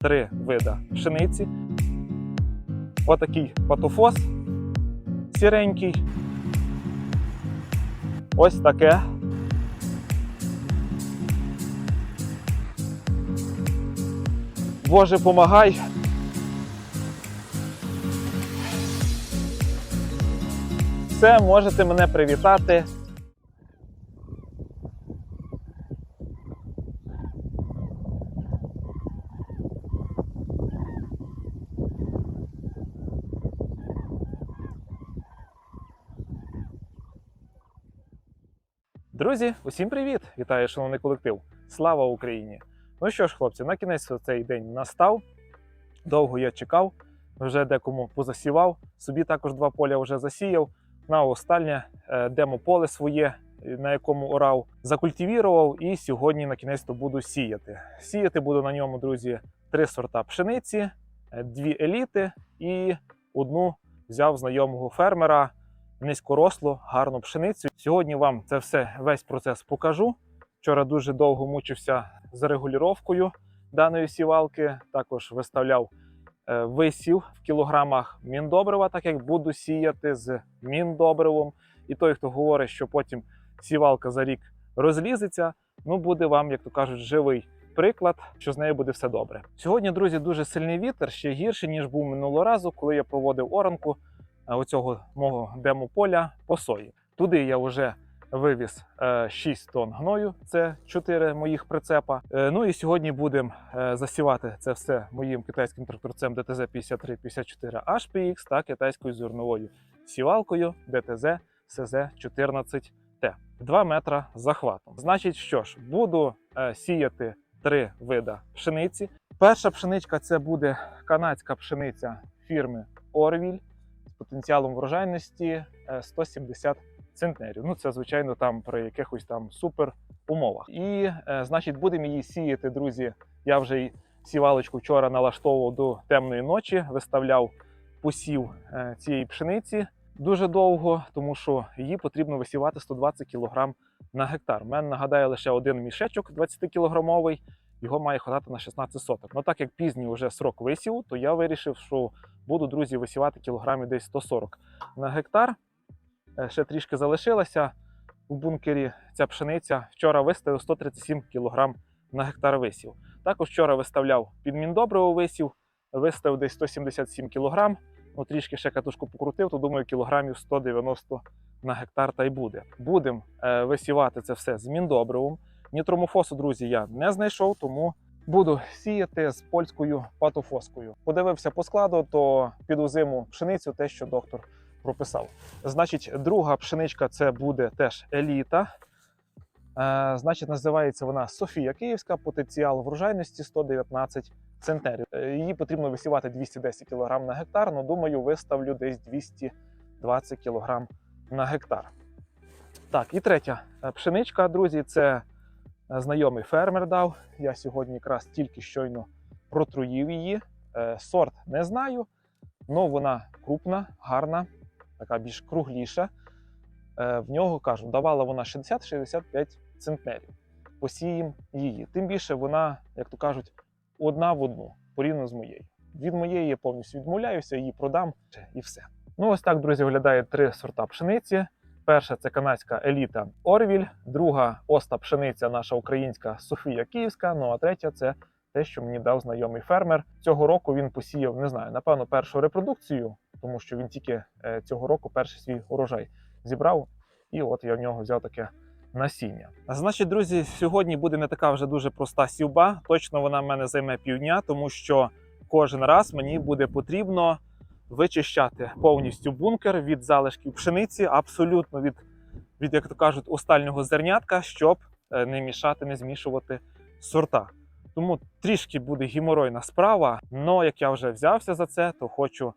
три вида пшениці. Отакий патофос сіренький. Ось таке. Боже, помагай. Все, можете мене привітати. Друзі, усім привіт! Вітаю, шановний колектив! Слава Україні! Ну що ж, хлопці, на кінець цей день настав. Довго я чекав, вже декому позасівав. Собі також два поля вже засіяв. На останнє е, демо-поле своє, е, на якому орав, закультивірував і сьогодні на кінець то буду сіяти. Сіяти буду на ньому, друзі, три сорта пшениці, е, дві еліти і одну взяв знайомого фермера низькорослу, гарну пшеницю. Сьогодні вам це все весь процес покажу. Вчора дуже довго мучився з регулюванням даної сівалки. Також виставляв е, висів в кілограмах міндобрива, так як буду сіяти з міндобривом. І той, хто говорить, що потім сівалка за рік розлізеться, ну буде вам, як то кажуть, живий приклад, що з нею буде все добре. Сьогодні, друзі, дуже сильний вітер, ще гірше, ніж був минулого разу, коли я проводив оранку оцього мого демо-поля по сої. Туди я вже вивіз е, 6 тонн гною, це 4 моїх прицепа. Е, Ну і сьогодні будемо е, засівати це все моїм китайським тракторцем DTZ 5354 HPX та китайською зерновою сівалкою DTZ CZ 14 t 2 метра захватом. Значить, що ж, буду е, сіяти три вида пшениці. Перша пшеничка це буде канадська пшениця фірми Орвіль потенціалом врожайності е, 170 центнерів. Ну, це, звичайно, там при якихось там супер умовах. І, е, значить, будемо її сіяти, друзі. Я вже сівалочку вчора налаштовував до темної ночі, виставляв посів е, цієї пшениці дуже довго, тому що її потрібно висівати 120 кг на гектар. У мене нагадаю лише один мішечок 20 кілограмовий. Його має хватати на 16 соток. Ну так як пізній вже срок висіву, то я вирішив, що буду, друзі, висівати кілограмів десь 140 на гектар. Е, Ще трішки залишилося у бункері ця пшениця. Вчора виставив 137 кг на гектар висів. Також вчора виставляв під міндобриво висів, виставив десь 177 кг. Ну, трішки ще катушку покрутив, то думаю, кілограмів 190 на гектар та й буде. Будемо е, висівати це все з міндобривом. Нітромофосу, друзі, я не знайшов, тому буду сіяти з польською патофоскою. Подивився по складу, то під озиму пшеницю, те, що доктор прописав. Значить, друга пшеничка це буде теж еліта. Е, значить, називається вона Софія Київська, потенціал врожайності 119 центнерів. Е, Її потрібно висівати 210 кг на гектар, але думаю, виставлю десь 220 кг на гектар. Так, і третя е, пшеничка, друзі, це знайомий фермер дав. Я сьогодні якраз тільки щойно протруїв її. Е, Сорт не знаю, але вона крупна, гарна, така більш кругліша. Е, В нього кажу, давала вона 60-65 центнерів. Посіємо її. Тим більше вона, як то кажуть, одна в одну, порівняно з моєю. Від моєї я повністю відмовляюся, її продам і все. Ну, ось так, друзі, виглядає три сорта пшениці. Перша це канадська еліта Орвіль, друга оста пшениця, наша українська Софія Київська. Ну а третя це те, що мені дав знайомий фермер. Цього року він посіяв, не знаю, напевно, першу репродукцію, тому що він тільки е, цього року перший свій урожай зібрав. І от я в нього взяв таке насіння. Значить, друзі, сьогодні буде не така вже дуже проста сівба. Точно вона в мене займе півдня, тому що кожен раз мені буде потрібно вичищати повністю бункер від залишків пшениці, абсолютно від, від як то кажуть, остального зернятка, щоб е, не мішати, не змішувати сорта. Тому трішки буде геморойна справа. але як я вже взявся за це, то хочу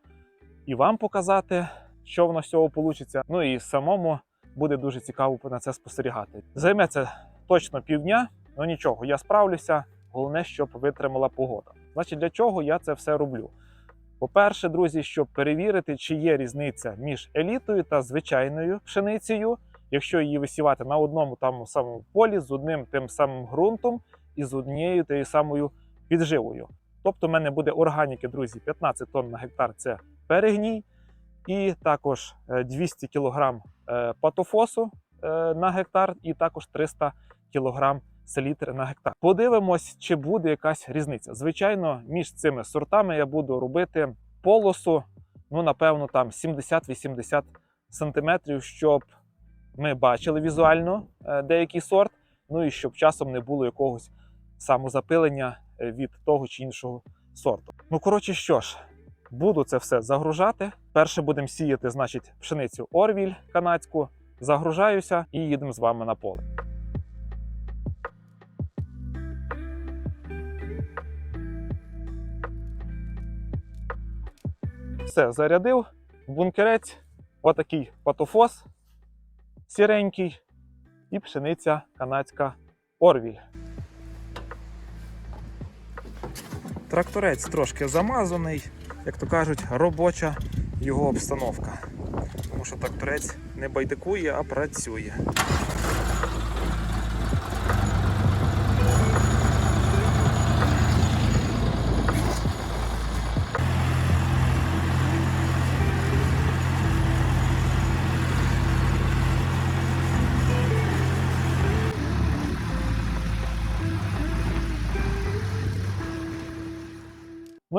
і вам показати, що воно з цього вийде. Ну і самому буде дуже цікаво на це спостерігати. Займе це точно півдня, ну нічого, я справлюся. Головне, щоб витримала погода. Значить, для чого я це все роблю? По-перше, друзі, щоб перевірити, чи є різниця між елітою та звичайною пшеницею, якщо її висівати на одному тому самому полі з одним тим самим ґрунтом і з однією тією самою підживою. Тобто, в мене буде органіки, друзі, 15 тонн на гектар це перегній, і також е, 200 кг е, патофосу е, на гектар, і також 300 кг селітри на гектар. Подивимось, чи буде якась різниця. Звичайно, між цими сортами я буду робити полосу, ну напевно, там 70-80 сантиметрів, щоб ми бачили візуально е, деякий сорт, ну і щоб часом не було якогось самозапилення е, від того чи іншого сорту. Ну, коротше, що ж, буду це все загружати. Перше будемо сіяти, значить, пшеницю Орвіль канадську. Загружаюся і їдемо з вами на поле. Все, зарядив бункерець. Отакий патофос сіренький і пшениця канадська Орвіль. Тракторець трошки замазаний, як то кажуть, робоча його обстановка. Тому що тракторець не байдикує, а працює.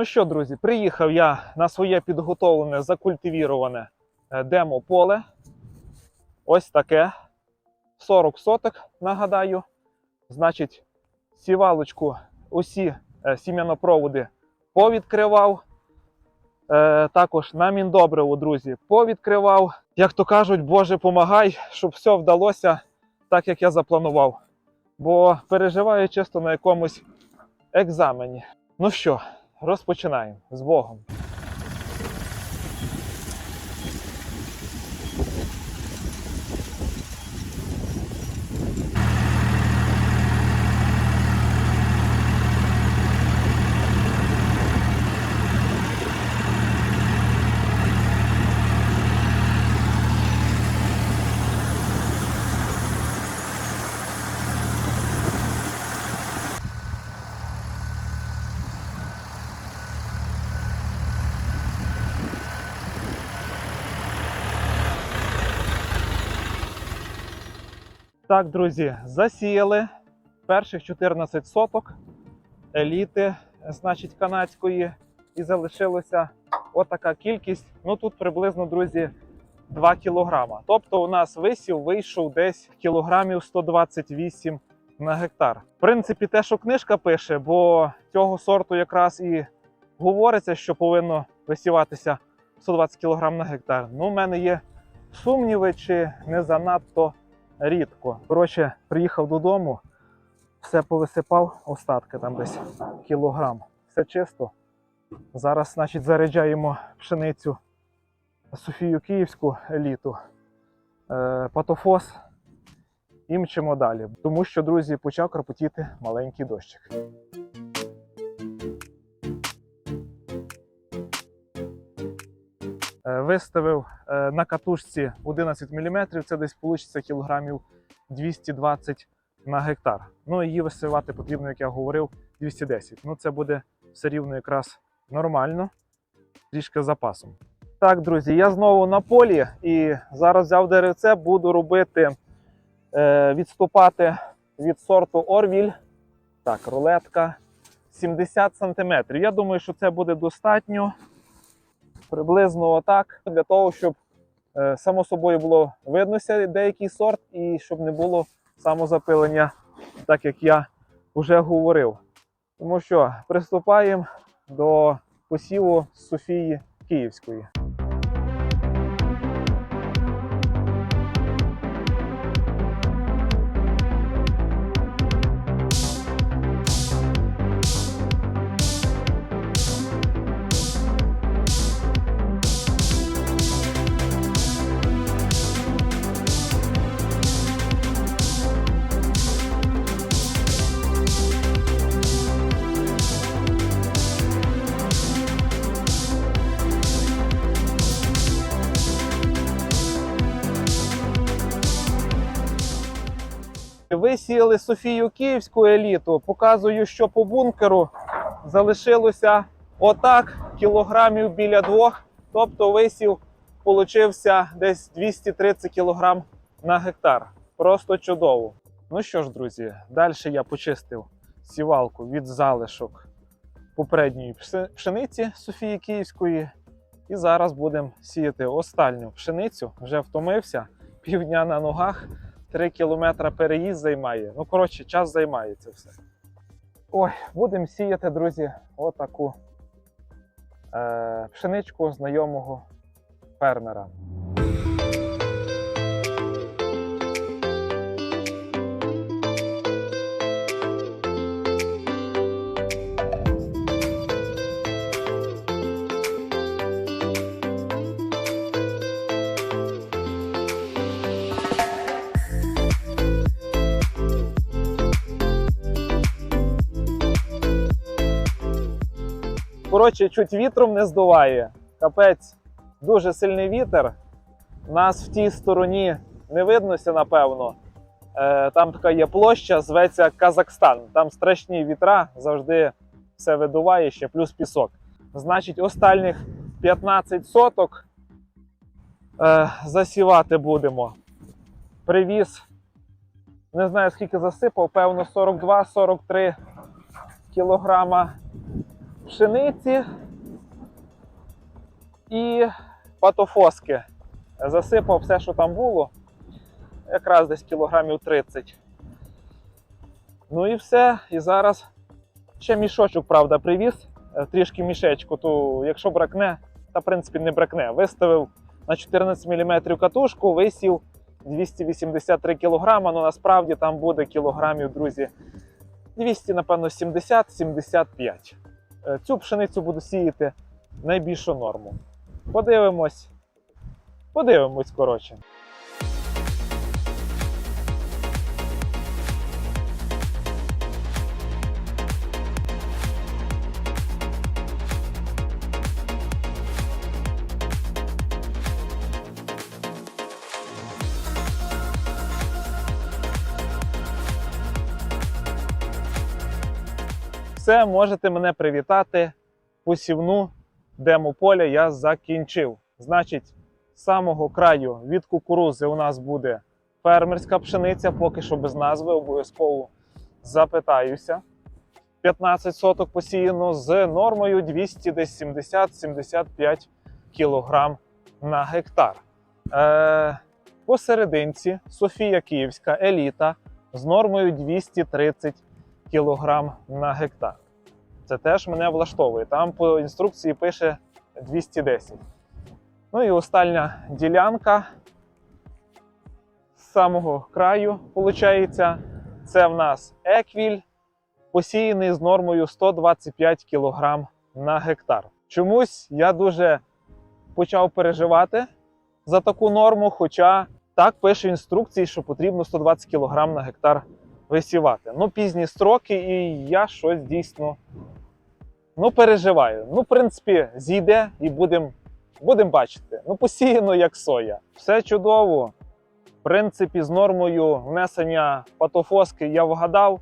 Ну що, друзі, приїхав я на своє підготовлене, закультивіроване е, демо-поле. Ось таке. 40 соток, нагадаю. Значить, сівалочку, усі е, сім'янопроводи повідкривав. Е, також на міндобриво, друзі, повідкривав. Як то кажуть, Боже, помагай, щоб все вдалося так, як я запланував. Бо переживаю чисто на якомусь екзамені. Ну що, розпочинаємо з Богом. Так, друзі, засіяли перших 14 соток еліти, значить, канадської, і залишилося отака кількість. Ну тут приблизно, друзі, 2 кілограма. Тобто у нас висів вийшов десь кілограмів 128 на гектар. В принципі, те, що книжка пише, бо цього сорту якраз і говориться, що повинно висіватися 120 кг на гектар. Ну, у мене є сумніви, чи не занадто рідко. Коротше, приїхав додому, все повисипав, остатки там десь кілограм. Все чисто. Зараз, значить, заряджаємо пшеницю Софію Київську еліту, е, патофос і мчимо далі. Тому що, друзі, почав кропотіти маленький дощик. Виставив е, на катушці 11 мм, це десь вийде кілограмів 220 на гектар. Ну її висивати потрібно, як я говорив, 210. Ну це буде все рівно якраз нормально, трішки з запасом. Так, друзі, я знову на полі і зараз взяв деревце, буду робити, е, відступати від сорту Орвіль. Так, рулетка 70 см. Я думаю, що це буде достатньо приблизно отак, для того, щоб е, само собою було виднося деякий сорт, і щоб не було самозапилення, так як я вже говорив. Тому що приступаємо до посіву Софії Київської. Висіяли Софію Київську еліту. Показую, що по бункеру залишилося отак, кілограмів біля двох. Тобто висів получився десь 230 кілограм на гектар. Просто чудово. Ну що ж, друзі, далі я почистив сівалку від залишок попередньої пшениці Софії Київської. І зараз будемо сіяти остальню пшеницю. Вже втомився. Півдня на ногах, 3 кілометри переїзд займає. Ну, коротше, час займає це все. Ой, будемо сіяти, друзі, отаку е, пшеничку знайомого фермера. Коротше, чуть вітром не здуває. Капець, дуже сильний вітер. Нас в тій стороні не виднося, напевно. Е, там така є площа, зветься Казахстан. Там страшні вітра, завжди все видуває ще, плюс пісок. Значить, остальних 15 соток е, засівати будемо. Привіз, не знаю скільки засипав, певно, 42-43 кілограма пшениці і патофоски. Засипав все, що там було, якраз десь кілограмів 30. Ну і все. І зараз ще мішочок, правда, привіз, е, трішки мішечку, то якщо бракне, та в принципі не бракне. Виставив на 14 мм катушку, висів 283 кг, ну насправді там буде кілограмів, друзі, 200, напевно, 70-75. Е, Цю пшеницю буду сіяти найбільшу норму. Подивимось. Подивимось, коротше. Все, можете мене привітати. Посівну демо-поля я закінчив. Значить, з самого краю від кукурузи у нас буде фермерська пшениця, поки що без назви, обов'язково запитаюся. 15 соток посіяно з нормою 270-75 кг на гектар. Е, посерединці Софія Київська еліта з нормою 230 кг на гектар. Це теж мене влаштовує. Там по інструкції пише 210. Ну і остання ділянка з самого краю, виходить, це в нас еквіль, посіяний з нормою 125 кг на гектар. Чомусь я дуже почав переживати за таку норму, хоча так пише в інструкції, що потрібно 120 кг на гектар висівати. Ну, пізні строки, і я щось дійсно ну, переживаю. Ну, в принципі, зійде і будемо будем бачити. Ну, посіяно як соя. Все чудово. В принципі, з нормою внесення патофоски я вгадав.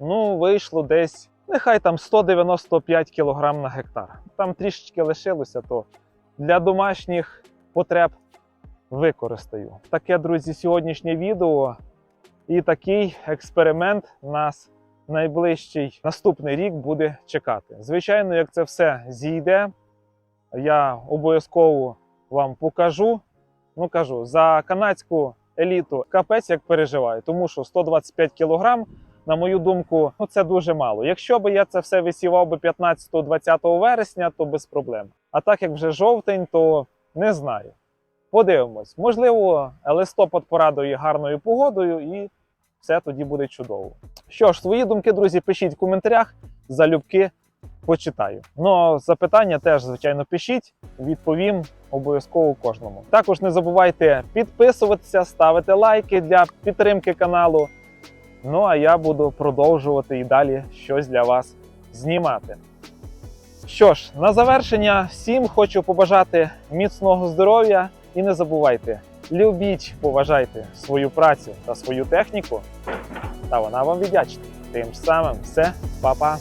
Ну, вийшло десь, нехай там 195 кг на гектар. Там трішечки лишилося, то для домашніх потреб використаю. Таке, друзі, сьогоднішнє відео. І такий експеримент нас найближчий наступний рік буде чекати. Звичайно, як це все зійде, я обов'язково вам покажу. Ну кажу, за канадську еліту капець як переживаю, тому що 125 кг, на мою думку, ну це дуже мало. Якщо би я це все висівав би 15-20 вересня, то без проблем. А так як вже жовтень, то не знаю. Подивимось. Можливо, листопад порадує гарною погодою і все тоді буде чудово. Що ж, свої думки, друзі, пишіть в коментарях, залюбки почитаю. Ну запитання теж, звичайно, пишіть, відповім обов'язково кожному. Також не забувайте підписуватися, ставити лайки для підтримки каналу. Ну а я буду продовжувати і далі щось для вас знімати. Що ж, на завершення всім хочу побажати міцного здоров'я і не забувайте, любіть, поважайте свою працю та свою техніку, та вона вам віддячить. Тим самим все, па-па!